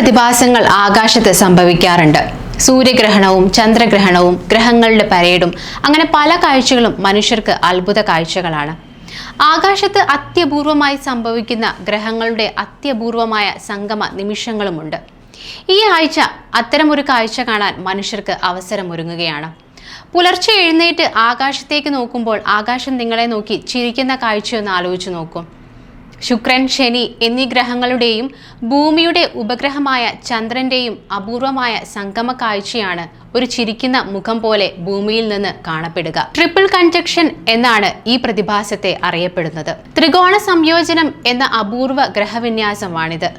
പ്രതിഭാസങ്ങൾ ആകാശത്ത് സംഭവിക്കാറുണ്ട്. സൂര്യഗ്രഹണവും ചന്ദ്രഗ്രഹണവും ഗ്രഹങ്ങളുടെ പരേഡും അങ്ങനെ പല കാഴ്ചകളും മനുഷ്യർക്ക് അത്ഭുത കാഴ്ചകളാണ്. ആകാശത്ത് അത്യപൂർവമായി സംഭവിക്കുന്ന ഗ്രഹങ്ങളുടെ അത്യപൂർവമായ സംഗമ നിമിഷങ്ങളുമുണ്ട്. ഈ ആഴ്ച അത്തരമൊരു കാഴ്ച കാണാൻ മനുഷ്യർക്ക് അവസരമൊരുങ്ങുകയാണ്. പുലർച്ചെ എഴുന്നേറ്റ് ആകാശത്തേക്ക് നോക്കുമ്പോൾ ആകാശം നിങ്ങളെ നോക്കി ചിരിക്കുന്ന കാഴ്ചയൊന്ന് ആലോചിച്ച് നോക്കൂ. ശുക്രൻ ശനി എന്നീ ഗ്രഹങ്ങളുടെയും ഭൂമിയുടെ ഉപഗ്രഹമായ ചന്ദ്രന്റെയും അപൂർവമായ സംഗമ കാഴ്ചയാണ് ഒരു ചിരിക്കുന്ന മുഖം പോലെ ഭൂമിയിൽ നിന്ന് കാണപ്പെടുക. ട്രിപ്പിൾ കൺജക്ഷൻ എന്നാണ് ഈ പ്രതിഭാസത്തെ അറിയപ്പെടുന്നത്. ത്രികോണ സംയോജനം എന്ന അപൂർവ ഗ്രഹവിന്യാസമാണിത്.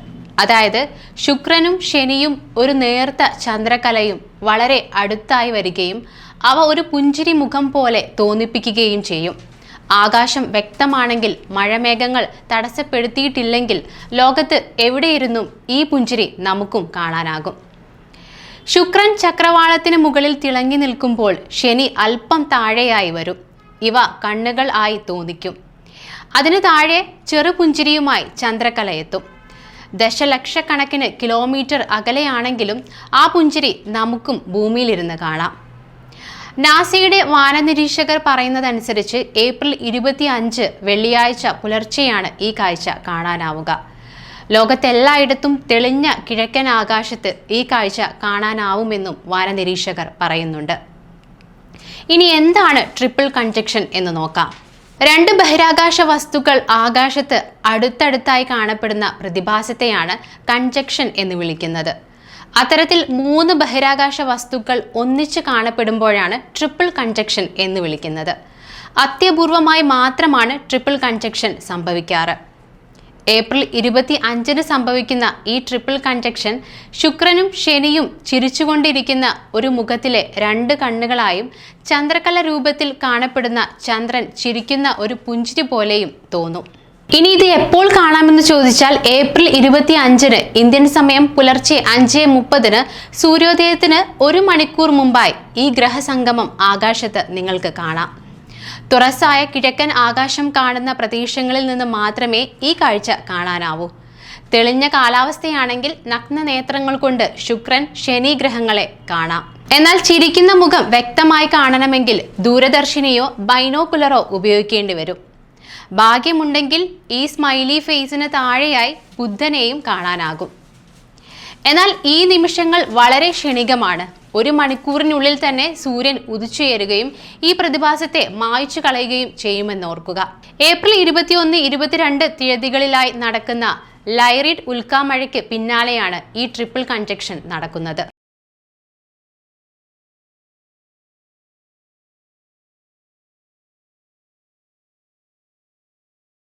അതായത് ശുക്രനും ശനിയും ഒരു നേർത്ത ചന്ദ്രകലയും വളരെ അടുത്തായി വരികയും അവ ഒരു പുഞ്ചിരി മുഖം പോലെ തോന്നിപ്പിക്കുകയും ചെയ്യും. ആകാശം വ്യക്തമാണെങ്കിൽ മഴമേഘങ്ങൾ തടസ്സപ്പെടുത്തിയിട്ടില്ലെങ്കിൽ ലോകത്ത് എവിടെയിരുന്നും ഈ പുഞ്ചിരി നമുക്കും കാണാനാകും. ശുക്രൻ ചക്രവാളത്തിന് മുകളിൽ തിളങ്ങി നിൽക്കുമ്പോൾ ശനി അല്പം താഴെയായി വരും. ഇവ കണ്ണുകൾ ആയി തോന്നിക്കും. അതിന് താഴെ ചെറുപുഞ്ചിരിയുമായി ചന്ദ്രകല എത്തും. ദശലക്ഷക്കണക്കിന് കിലോമീറ്റർ അകലെയാണെങ്കിലും ആ പുഞ്ചിരി നമുക്കും ഭൂമിയിലിരുന്ന് കാണാം. നാസയുടെ വാനനിരീക്ഷകർ പറയുന്നതനുസരിച്ച് ഏപ്രിൽ ഇരുപത്തി അഞ്ച് വെള്ളിയാഴ്ച പുലർച്ചെയാണ് ഈ കാഴ്ച കാണാനാവുക. ലോകത്തെല്ലായിടത്തും തെളിഞ്ഞ കിഴക്കൻ ആകാശത്ത് ഈ കാഴ്ച കാണാനാവുമെന്നും വാനനിരീക്ഷകർ പറയുന്നുണ്ട്. ഇനി എന്താണ് ട്രിപ്പിൾ കൺജക്ഷൻ എന്ന് നോക്കാം. രണ്ട് ബഹിരാകാശ വസ്തുക്കൾ ആകാശത്ത് അടുത്തടുത്തായി കാണപ്പെടുന്ന പ്രതിഭാസത്തെയാണ് കൺജക്ഷൻ എന്ന് വിളിക്കുന്നത്. അത്തരത്തിൽ മൂന്ന് ബഹിരാകാശ വസ്തുക്കൾ ഒന്നിച്ച് കാണപ്പെടുമ്പോഴാണ് ട്രിപ്പിൾ കൺജക്ഷൻ എന്ന് വിളിക്കുന്നത്. അത്യപൂർവമായി മാത്രമാണ് ട്രിപ്പിൾ കൺജക്ഷൻ സംഭവിക്കാറ്. ഏപ്രിൽ ഇരുപത്തി അഞ്ചിന് സംഭവിക്കുന്ന ഈ ട്രിപ്പിൾ കൺജക്ഷൻ ശുക്രനും ശനിയും ചിരിച്ചുകൊണ്ടിരിക്കുന്ന ഒരു മുഖത്തിലെ രണ്ട് കണ്ണുകളായും ചന്ദ്രകല രൂപത്തിൽ കാണപ്പെടുന്ന ചന്ദ്രൻ ചിരിക്കുന്ന ഒരു പുഞ്ചിരി പോലെയും തോന്നും. ഇനി ഇത് എപ്പോൾ കാണാമെന്ന് ചോദിച്ചാൽ ഏപ്രിൽ ഇരുപത്തി അഞ്ചിന് ഇന്ത്യൻ സമയം പുലർച്ചെ അഞ്ച് മുപ്പതിന് സൂര്യോദയത്തിന് ഒരു മണിക്കൂർ മുമ്പായി ഈ ഗ്രഹസംഗമം ആകാശത്ത് നിങ്ങൾക്ക് കാണാം. തുറസായ കിഴക്കൻ ആകാശം കാണുന്ന പ്രതീക്ഷങ്ങളിൽ നിന്ന് മാത്രമേ ഈ കാഴ്ച കാണാനാവൂ. തെളിഞ്ഞ കാലാവസ്ഥയാണെങ്കിൽ നഗ്ന നേത്രങ്ങൾ കൊണ്ട് ശുക്രൻ ശനി ഗ്രഹങ്ങളെ കാണാം. എന്നാൽ ചിരിക്കുന്ന മുഖം വ്യക്തമായി കാണണമെങ്കിൽ ദൂരദർശിനിയോ ബൈനോക്കുലറോ ഉപയോഗിക്കേണ്ടി വരും. ഭാഗ്യമുണ്ടെങ്കിൽ ഈ സ്മൈലി ഫേസിന് താഴെയായി ബുദ്ധനെയും കാണാനാകും. എന്നാൽ ഈ നിമിഷങ്ങൾ വളരെ ക്ഷണികമാണ്. ഒരു മണിക്കൂറിനുള്ളിൽ തന്നെ സൂര്യൻ ഉദിച്ചുയരുകയും ഈ പ്രതിഭാസത്തെ മായ്ച്ചു കളയുകയും ചെയ്യുമെന്ന് ഓർക്കുക. ഏപ്രിൽ ഇരുപത്തിയൊന്ന് ഇരുപത്തിരണ്ട് തീയതികളിലായി നടക്കുന്ന ലൈറിഡ് ഉൽക്കാമഴയ്ക്ക് പിന്നാലെയാണ് ഈ ട്രിപ്പിൾ കൺജക്ഷൻ നടക്കുന്നത്.